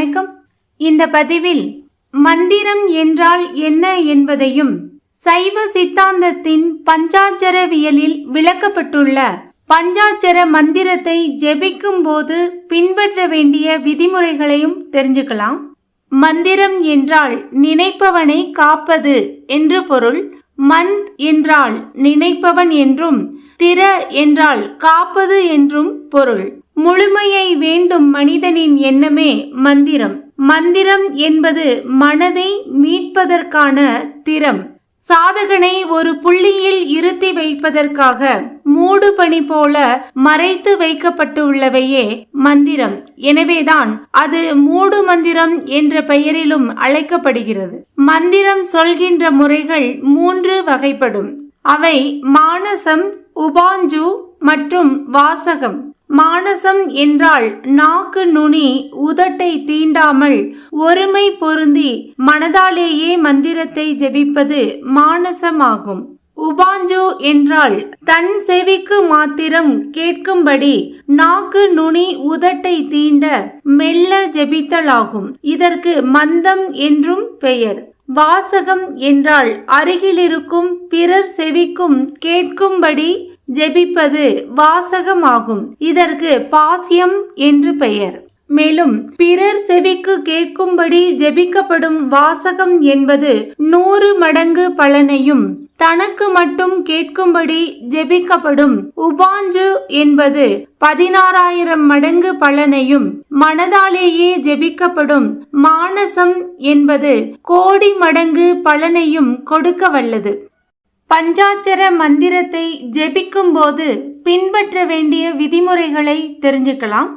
வணக்கம். இந்த பதிவில் மந்திரம் என்றால் என்ன என்பதையும் சைவ சித்தாந்தத்தின் பஞ்சாட்சரவியலில் விளக்கப்பட்டுள்ள பஞ்சாட்சர மந்திரத்தை ஜெபிக்கும் போது பின்பற்ற வேண்டிய விதிமுறைகளையும் தெரிஞ்சுக்கலாம். மந்திரம் என்றால் நினைப்பவனை காப்பது என்று பொருள். மந்த் என்றால் நினைப்பவன் என்றும் திற என்றால் காப்பது என்றும் பொருள். முழுமையை வேண்டும் மனிதனின் எண்ணமே மந்திரம். மந்திரம் என்பது மனதை மீட்பதற்கான திறம். சாதகனை ஒரு புள்ளியில் இருத்தி வைப்பதற்காக மூடு பணி போல மறைத்து வைக்கப்பட்டுள்ளவையே மந்திரம். எனவேதான் அது மூடு மந்திரம் என்ற பெயரிலும் அழைக்கப்படுகிறது. மந்திரம் சொல்கின்ற முறைகள் மூன்று வகைப்படும். அவை மானசம் உபாஞ்சு மற்றும் வாசகம். மானசம் என்றால் நாக்கு நுனி உதட்டை தீண்டாமல் ஒருமை பொருந்தி மனதாலேயே மந்திரத்தை ஜெபிப்பது மானசமாகும். உபாஞ்சோ என்றால் தன் செவிக்கு மாத்திரம் கேட்கும்படி நாக்கு நுனி உதட்டை தீண்ட மெல்ல ஜெபித்தலாகும். இதற்கு மந்தம் என்றும் பெயர். வாசகம் என்றால் அருகிலிருக்கும் பிறர் செவிக்கும் கேட்கும்படி ஜெபிப்பது வாசகமாகும். இதற்கு பாசியம் என்று பெயர். மேலும் பிறர் செவிக்கு கேட்கும்படி ஜெபிக்கப்படும் வாசகம் என்பது நூறு மடங்கு பலனையும் தனக்கு மட்டும் கேட்கும்படி ஜெபிக்கப்படும் உபாஞ்சு என்பது பதினாறாயிரம் மடங்கு பலனையும் மனதாலேயே ஜெபிக்கப்படும் மானசம் என்பது கோடி மடங்கு பலனையும் கொடுக்க வல்லது பஞ்சாட்சர மந்திரத்தை ஜெபிக்கும் போது பின்பற்ற வேண்டிய விதிமுறைகளை தெரிஞ்சுக்கலாம்.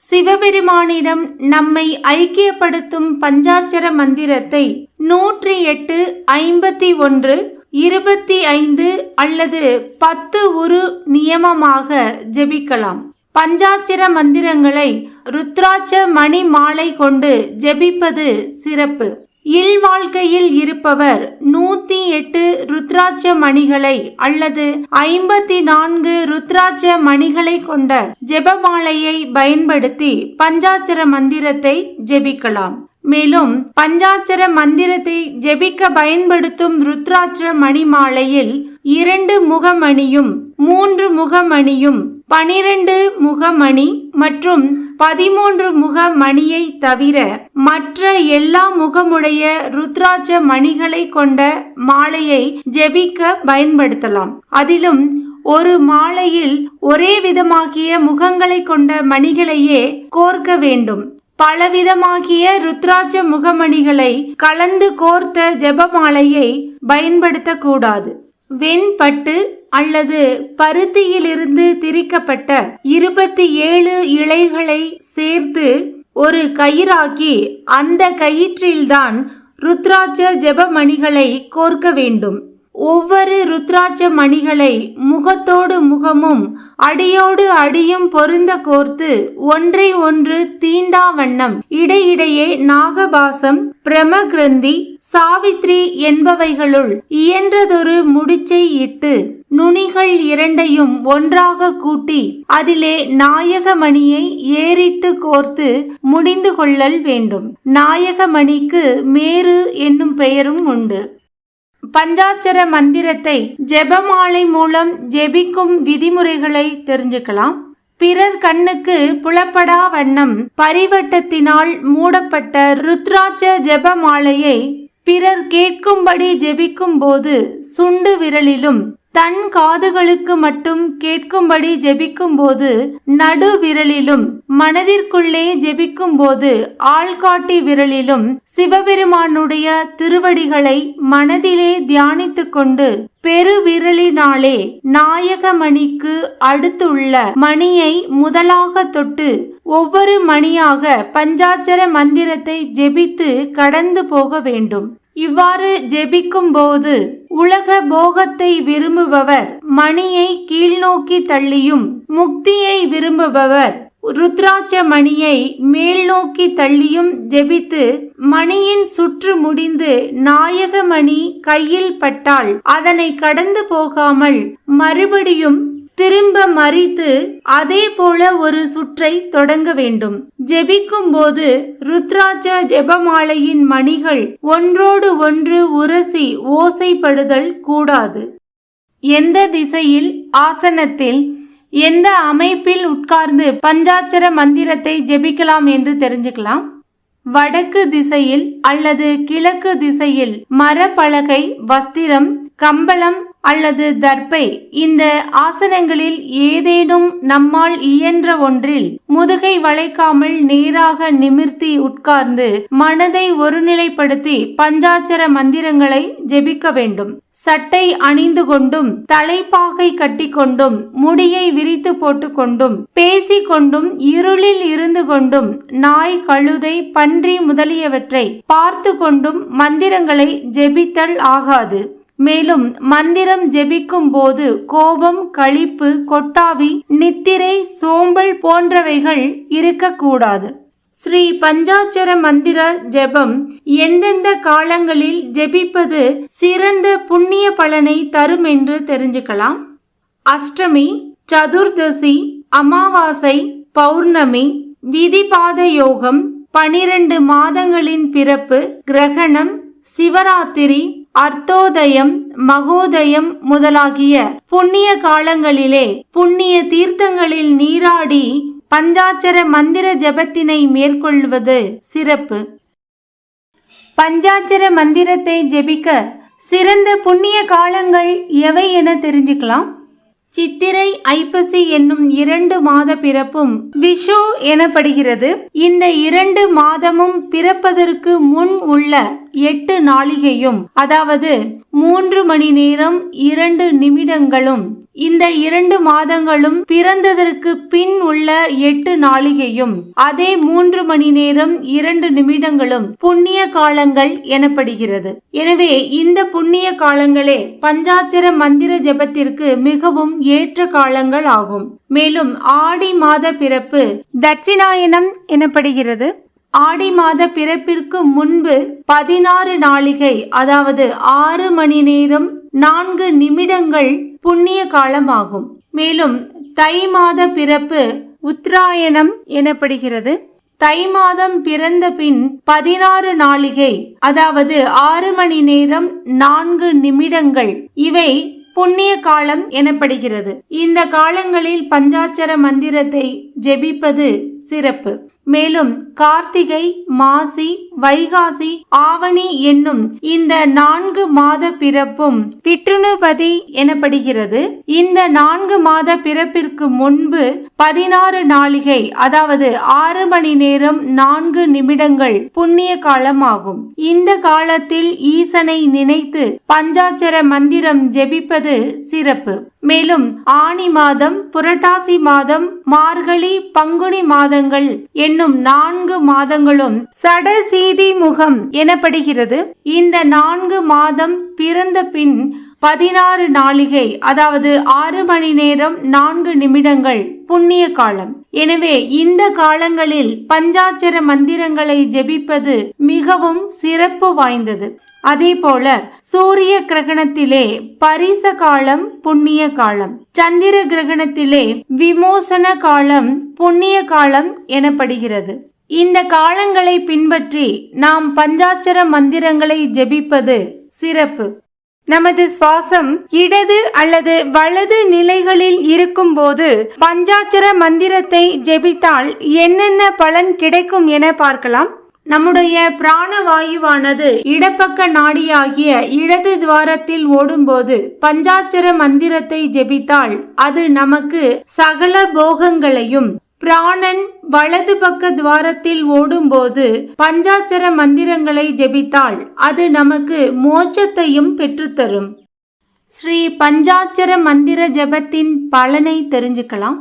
சிவபெருமானிடம் நம்மை ஐக்கியப்படுத்தும் பஞ்சாட்சர மந்திரத்தை நூற்றி எட்டு ஐம்பத்தி ஒன்று இருபத்தி ஐந்து அல்லது பத்து உரு நியமமாக ஜெபிக்கலாம். பஞ்சாட்சர மந்திரங்களை ருத்ராட்ச மணி மாலை கொண்டு ஜெபிப்பது சிறப்பு. இல்வாழ்க்கையில் இருப்பவர் நூத்தி எட்டு ருத்ராட்ச மணிகளை அல்லது ஐம்பத்தி நான்கு ருத்ராட்ச மணிகளை கொண்ட ஜெபமாலையை பயன்படுத்தி பஞ்சாட்சர மந்திரத்தை ஜெபிக்கலாம். மேலும் பஞ்சாட்சர மந்திரத்தை ஜெபிக்க பயன்படுத்தும் ருத்ராட்ச மணி மாலையில் இரண்டு முகமணியும் மூன்று முகமணியும் பனிரெண்டு முகமணி மற்றும் பதிமூன்று முக மணியை தவிர மற்ற எல்லா முகமுடைய ருத்ராட்ச மணிகளை கொண்ட மாலையை ஜெபிக்க பயன்படுத்தலாம். அதிலும் ஒரு மாலையில் ஒரே விதமாகிய முகங்களை கொண்ட மணிகளையே கோர்க்க வேண்டும். பலவிதமாகிய ருத்ராட்ச முகமணிகளை கலந்து கோர்த்த ஜெபமாலையை பயன்படுத்தக்கூடாது. வெண்பட்டு அல்லது பருத்தியிலிருந்து திரிக்கப்பட்ட இருபத்தி ஏழு இலைகளை சேர்த்து ஒரு கயிறாக்கி அந்த கயிற்றில்தான் ருத்ராட்ச ஜெபமணிகளை கோர்க்க வேண்டும். ஒவ்வொரு ருத்ராட்ச மணிகளை முகத்தோடு முகமும் அடியோடு அடியும் பொருந்த கோர்த்து ஒன்றை ஒன்று தீண்டா வண்ணம் இடையிடையே நாகபாசம் பிரமகிரந்தி சாவித்ரி என்பவைகளுள் இயன்றதொரு முடிச்சை இட்டு நுனிகள் இரண்டையும் ஒன்றாக கூட்டி அதிலே நாயகமணியை ஏறிட்டு கோர்த்து முடிந்து கொள்ளல் வேண்டும். நாயகமணிக்கு மேரு என்னும் பெயரும் உண்டு. பஞ்சாட்சர மந்திரத்தை ஜெபமாலை மூலம் ஜெபிக்கும் விதிமுறைகளை தெரிஞ்சுக்கலாம். பிறர் கண்ணுக்கு புலப்படா வண்ணம் பரிவட்டத்தினால் மூடப்பட்ட ருத்ராட்ச ஜெபமாலையை பிறர் கேட்கும்படி ஜெபிக்கும் போது சுண்டு விரலிலும் தன் காதுகளுக்கு மட்டும் கேட்கும்படி ஜெபிக்கும் போது நடு விரலிலும் மனதிற்குள்ளே ஜெபிக்கும் போது ஆள்காட்டி விரலிலும் சிவபெருமானுடைய திருவடிகளை மனதிலே தியானித்து கொண்டு பெருவிரலினாலே நாயகமணிக்கு அடுத்துள்ள மணியை முதலாக தொட்டு ஒவ்வொரு மணியாக பஞ்சாட்சர மந்திரத்தை ஜெபித்து கடந்து போக வேண்டும். இவ்வாறு ஜெபிக்கும் போது உலக போகத்தை விரும்புபவர் மணியை கீழ்நோக்கி தள்ளியும் முக்தியை விரும்புபவர். ருத்ராட்ச மணியை மேல் நோக்கி தள்ளியும் ஜெபித்து மணியின் சுற்று முடிந்து நாயக மணி கையில் பட்டால் அதனை கடந்து போகாமல் மறுபடியும் திரும்ப மறித்து அதே போல ஒரு சுற்றை தொடங்க வேண்டும். ஜெபிக்கும் போது ருத்ராட்ச ஜெபமாலையின் மணிகள் ஒன்றோடு ஒன்று உரசி ஓசைப்படுதல் கூடாது. எந்த திசையில் ஆசனத்தில் எந்த அமைப்பில் உட்கார்ந்து பஞ்சாட்சர மந்திரத்தை ஜெபிக்கலாம் என்று தெரிஞ்சுக்கலாம்? வடக்கு திசையில் அல்லது கிழக்கு திசையில் மரப்பலகை வஸ்திரம் கம்பளம் அல்லது தர்பை இந்த ஆசனங்களில் ஏதேனும் நம்மால் இயன்ற ஒன்றில் முதுகை வளைக்காமல் நேராக நிமிர்த்தி உட்கார்ந்து மனதை ஒருநிலைப்படுத்தி பஞ்சாட்சர மந்திரங்களை ஜெபிக்க வேண்டும். சட்டை அணிந்து கொண்டும் தலைப்பாகை கட்டிக்கொண்டும் முடியை விரித்து போட்டுக்கொண்டும் பேசிக்கொண்டும் இருளில் இருந்து கொண்டும் நாய் கழுதை பன்றி முதலியவற்றை பார்த்து கொண்டும் மந்திரங்களை ஜெபித்தல் ஆகாது. மேலும் மந்திரம் ஜெபிக்கும் போது கோபம் களிப்பு கொட்டாவி நித்திரை சோம்பல் போன்றவைகள் இருக்கக்கூடாது. ஸ்ரீ பஞ்சாட்சர மந்திர ஜெபம் எந்தெந்த காலங்களில் ஜெபிப்பது சிறந்த புண்ணிய பலனை தரும் என்று தெரிஞ்சுக்கலாம். அஷ்டமி சதுர்தசி அமாவாசை பௌர்ணமி விதிபாத யோகம் பனிரெண்டு மாதங்களின் பிறப்பு கிரகணம் சிவராத்திரி அர்த்தோதயம் மகோதயம் முதலாகிய புண்ணிய காலங்களிலே புண்ணிய தீர்த்தங்களில் நீராடி பஞ்சாட்சர மந்திர ஜபத்தினை மேற்கொள்வது சிறப்பு. பஞ்சாட்சர மந்திரத்தை ஜெபிக்க சிறந்த புண்ணிய காலங்கள் எவை என தெரிஞ்சுக்கலாம். சித்திரை ஐப்பசி என்னும் இரண்டு மாத பிறப்பும் விஷு எனப்படுகிறது. இந்த இரண்டு மாதமும் பிறப்பதற்கு முன் உள்ள எட்டு நாளிகையும் அதாவது மூன்று மணி நேரம் இரண்டு நிமிடங்களும் இந்த இரண்டு மாதங்களும் பிறந்ததற்கு பின் உள்ள எட்டு நாளிகையும் அதே மூன்று மணி நேரம் இரண்டு நிமிடங்களும் புண்ணிய காலங்கள் எனப்படுகிறது. எனவே இந்த புண்ணிய காலங்களே பஞ்சாட்சர மந்திர ஜபத்திற்கு மிகவும் ஏற்ற காலங்கள் ஆகும். மேலும் ஆடி மாத பிறப்பு தட்சிணாயனம் எனப்படுகிறது. ஆடி மாத பிறப்பிற்கு முன்பு பதினாறு நாளிகை அதாவது ஆறு மணி நேரம் நான்கு நிமிடங்கள் புண்ணிய காலமாகும். மேலும் தை மாத பிறப்பு உத்தராயணம் எனப்படுகிறது. தை மாதம் பிறந்த பின் பதினாறு நாளிகை அதாவது ஆறு மணி நேரம் நான்கு நிமிடங்கள் இவை புண்ணிய காலம் எனப்படுகிறது. இந்த காலங்களில் பஞ்சாட்சர மந்திரத்தை ஜெபிப்பது சிறப்பு. மேலும் கார்த்திகை மாசி வைகாசி ஆவணி என்னும் இந்த நான்கு மாத பிறப்பும் பிற்றுணுபதி எனப்படுகிறது. இந்த நான்கு மாத பிறப்பிற்கு முன்பு பதினாறு நாளிகை அதாவது ஆறு மணி நேரம் நான்கு நிமிடங்கள் புண்ணிய காலம் ஆகும் இந்த காலத்தில் ஈசனை நினைத்து பஞ்சாட்சர மந்திரம் ஜெபிப்பது சிறப்பு. மேலும் ஆணி மாதம் புரட்டாசி மாதம் மார்கழி பங்குனி மாதங்கள் என்னும் நான்கு மாதங்களும் சடசி முகம் எனப்படுகிறது. இந்த நான்கு மாதம் பிறந்த பின் பதினாறு நாளிகை அதாவது ஆறு மணி நேரம் நான்கு நிமிடங்கள் புண்ணிய காலம். எனவே இந்த காலங்களில் பஞ்சாட்சர மந்திரங்களை ஜெபிப்பது மிகவும் சிறப்பு வாய்ந்தது. அதே போல சூரிய கிரகணத்திலே பரிச காலம் புண்ணிய காலம் சந்திர கிரகணத்திலே விமோசன காலம் புண்ணிய காலம் எனப்படுகிறது. இந்த காலங்களை பின்பற்றி நாம் பஞ்சாட்சர மந்திரங்களை ஜெபிப்பது சிறப்பு. நமது சுவாசம் இடது அல்லது வலது நிலைகளில் இருக்கும்போது பஞ்சாட்சர மந்திரத்தை ஜெபித்தால் என்னென்ன பலன் கிடைக்கும் என பார்க்கலாம். நம்முடைய பிராணவாயுவானது இடப்பக்க நாடியாகிய இடது துவாரத்தில் ஓடும்போது பஞ்சாட்சர மந்திரத்தை ஜெபித்தால் அது நமக்கு சகல போகங்களையும் பிராணன் வலது பக்க துவாரத்தில் ஓடும்போது பஞ்சாட்சர மந்திரங்களை ஜெபித்தால் அது நமக்கு மோட்சத்தையும் பெற்றுத்தரும். ஸ்ரீ பஞ்சாட்சர மந்திர ஜெபத்தின் பலனை தெரிஞ்சுக்கலாம்.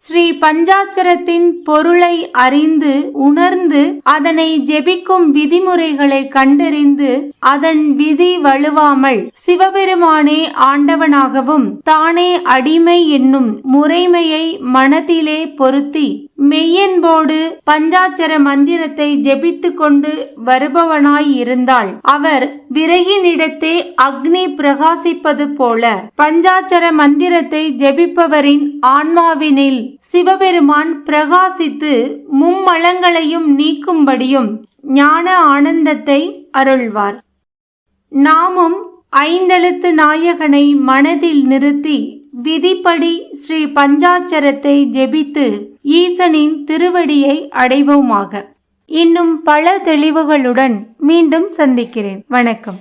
ஸ்ரீ பஞ்சாட்சரத்தின் பொருளை அறிந்து உணர்ந்து அதனை ஜெபிக்கும் விதிமுறைகளை கண்டறிந்து அதன் விதி வலுவாமல் சிவபெருமானே ஆண்டவனாகவும் தானே அடிமை என்னும் முறைமையை மனதிலே பொருத்தி மெய்யன்போடு பஞ்சாட்சர மந்திரத்தை ஜெபித்து கொண்டு வருபவனாய் இருந்தால் அவர் விறகினிடத்தே அக்னி பிரகாசிப்பது போல பஞ்சாட்சர மந்திரத்தை ஜெபிப்பவரின் ஆன்மாவினில் சிவபெருமான் பிரகாசித்து மும்மலங்களையும் நீக்கும்படியும் ஞான ஆனந்தத்தை அருள்வார். நாமும் ஐந்தெழுத்து நாயகனை மனதில் நிறுத்தி விதிப்படி ஸ்ரீ பஞ்சாட்சரத்தை ஜெபித்து ஈசனின் திருவடியை அடைவோமாக. இன்னும் பல தெளிவுகளுடன் மீண்டும் சந்திக்கிறேன். வணக்கம்.